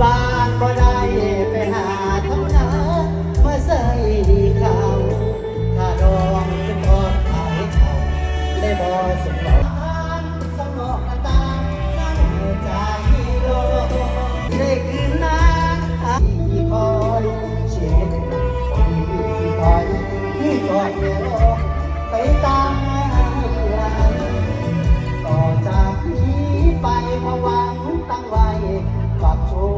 บ้านก็ได้ไปหาเท่านามาใส่ดีเขาถ้าดองเป็อดขายเขาได้บอสมบัติสมองตาตั้งใจโลได้คืนนั้นที่คอยเช็ดคนที่คอยที่กอดแม่ลงไปตามต่อจากนี้ไปพวังตั้งไว้ปรับโชว